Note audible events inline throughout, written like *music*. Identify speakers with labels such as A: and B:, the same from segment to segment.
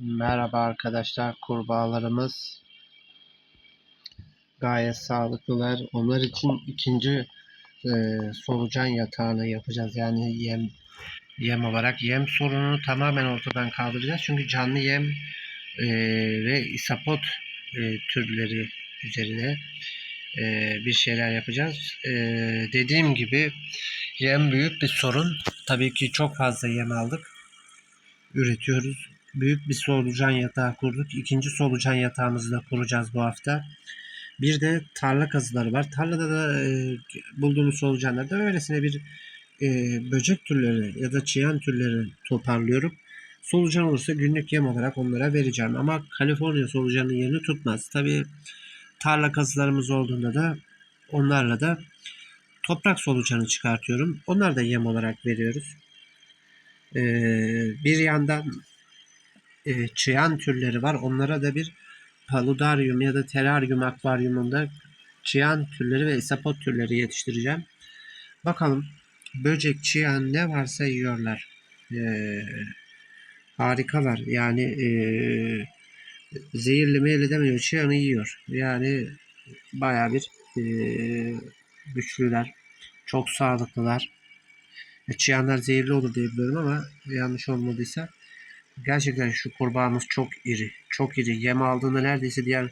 A: Merhaba arkadaşlar, kurbağalarımız gayet sağlıklılar. Onlar için ikinci e, solucan yatağını yapacağız. Yani yem yem olarak yem sorununu tamamen ortadan kaldıracağız. Çünkü canlı yem e, ve isapot e, türleri üzerine e, bir şeyler yapacağız. E, dediğim gibi yem büyük bir sorun. Tabii ki çok fazla yem aldık. Üretiyoruz büyük bir solucan yatağı kurduk. İkinci solucan yatağımızı da kuracağız bu hafta. Bir de tarla kazıları var. Tarlada da e, bulduğumuz solucanlarda öylesine bir e, böcek türleri ya da çiyan türleri toparlıyorum. Solucan olursa günlük yem olarak onlara vereceğim. Ama Kaliforniya solucanın yerini tutmaz. Tabi tarla kazılarımız olduğunda da onlarla da toprak solucanı çıkartıyorum. Onlar da yem olarak veriyoruz. Ee, bir yandan e, çıyan türleri var. Onlara da bir paludaryum ya da teraryum akvaryumunda çıyan türleri ve isapot türleri yetiştireceğim. Bakalım böcek, çıyan ne varsa yiyorlar. E, harikalar. Yani e, zehirli meyli demiyor. Çıyanı yiyor. Yani baya bir e, güçlüler. Çok sağlıklılar. E, çıyanlar zehirli olur diye biliyorum ama yanlış olmadıysa Gerçekten şu kurbağamız çok iri. Çok iri. Yem aldığında neredeyse diğer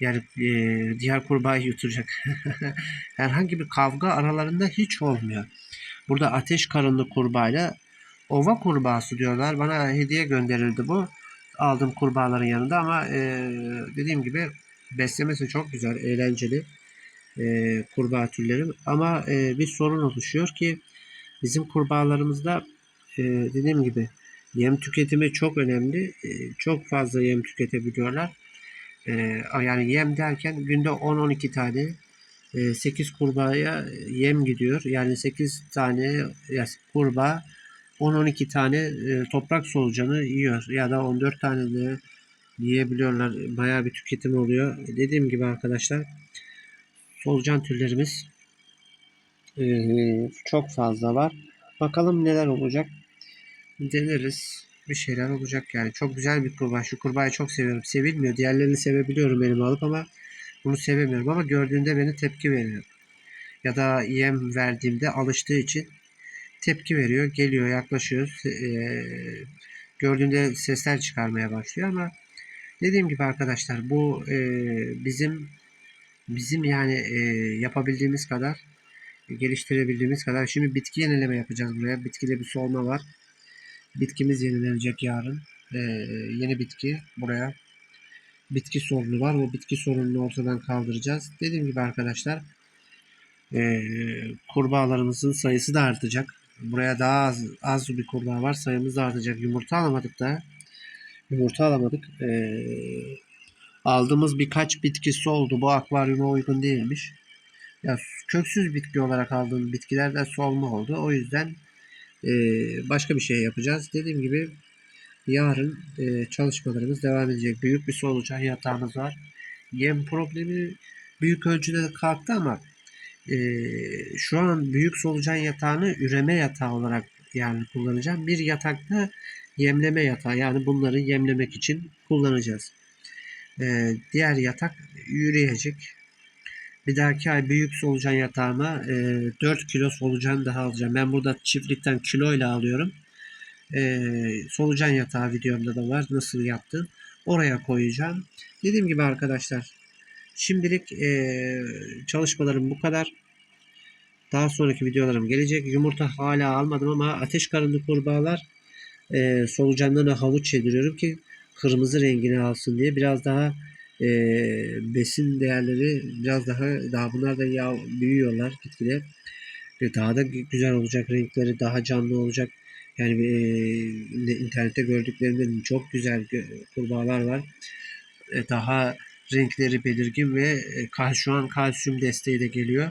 A: yani e, diğer kurbağayı yutacak. *laughs* Herhangi bir kavga aralarında hiç olmuyor. Burada ateş karınlı kurbağayla ova kurbağası diyorlar. Bana hediye gönderildi bu. Aldım kurbağaların yanında ama e, dediğim gibi beslemesi çok güzel, eğlenceli e, kurbağa türleri. Ama e, bir sorun oluşuyor ki bizim kurbağalarımızda e, dediğim gibi Yem tüketimi çok önemli. Ee, çok fazla yem tüketebiliyorlar. Ee, yani yem derken günde 10-12 tane 8 e, kurbağaya yem gidiyor. Yani 8 tane kurbağa 10-12 tane e, toprak solucanı yiyor. Ya da 14 tane de yiyebiliyorlar. Bayağı bir tüketim oluyor. Dediğim gibi arkadaşlar solucan türlerimiz e, çok fazla var. Bakalım neler olacak deneriz. Bir şeyler olacak yani. Çok güzel bir kurbağa. Şu kurbağayı çok seviyorum. Sevilmiyor. Diğerlerini sevebiliyorum elime alıp ama bunu sevemiyorum. Ama gördüğünde beni tepki veriyor. Ya da yem verdiğimde alıştığı için tepki veriyor. Geliyor, yaklaşıyor. Ee, gördüğünde sesler çıkarmaya başlıyor ama dediğim gibi arkadaşlar bu e, bizim bizim yani e, yapabildiğimiz kadar geliştirebildiğimiz kadar şimdi bitki yenileme yapacağız buraya. Bitkide bir solma var. Bitkimiz yenilenecek yarın. Ee, yeni bitki buraya. Bitki sorunu var. O bitki sorununu ortadan kaldıracağız. Dediğim gibi arkadaşlar e, kurbağalarımızın sayısı da artacak. Buraya daha az, az bir kurbağa var. Sayımız da artacak. Yumurta alamadık da. Yumurta alamadık. E, aldığımız birkaç bitkisi oldu. Bu akvaryuma uygun değilmiş. Ya köksüz bitki olarak aldığım bitkilerden solma oldu. O yüzden e, başka bir şey yapacağız. Dediğim gibi yarın e, çalışmalarımız devam edecek. Büyük bir solucan yatağımız var. Yem problemi büyük ölçüde de kalktı ama e, şu an büyük solucan yatağını üreme yatağı olarak yani kullanacağım. Bir yatakta yemleme yatağı yani bunları yemlemek için kullanacağız. E, diğer yatak yürüyecek. Bir dahaki ay büyük solucan yatağıma e, 4 kilo solucan daha alacağım. Ben burada çiftlikten kiloyla alıyorum. E, solucan yatağı videomda da var. Nasıl yaptım. Oraya koyacağım. Dediğim gibi arkadaşlar şimdilik e, çalışmalarım bu kadar. Daha sonraki videolarım gelecek. Yumurta hala almadım ama ateş karınlı kurbağalar e, solucanlarına havuç yediriyorum ki kırmızı rengini alsın diye. Biraz daha e, besin değerleri biraz daha daha bunlar da yağ büyüyorlar gitgide. Ve daha da güzel olacak renkleri daha canlı olacak. Yani e, internette gördüklerimde çok güzel kurbağalar var. E, daha renkleri belirgin ve e, şu an kalsiyum desteği de geliyor.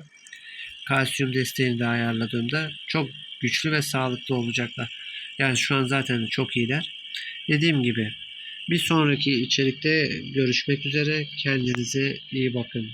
A: Kalsiyum desteğini de ayarladığımda çok güçlü ve sağlıklı olacaklar. Yani şu an zaten çok iyiler. Dediğim gibi bir sonraki içerikte görüşmek üzere. Kendinize iyi bakın.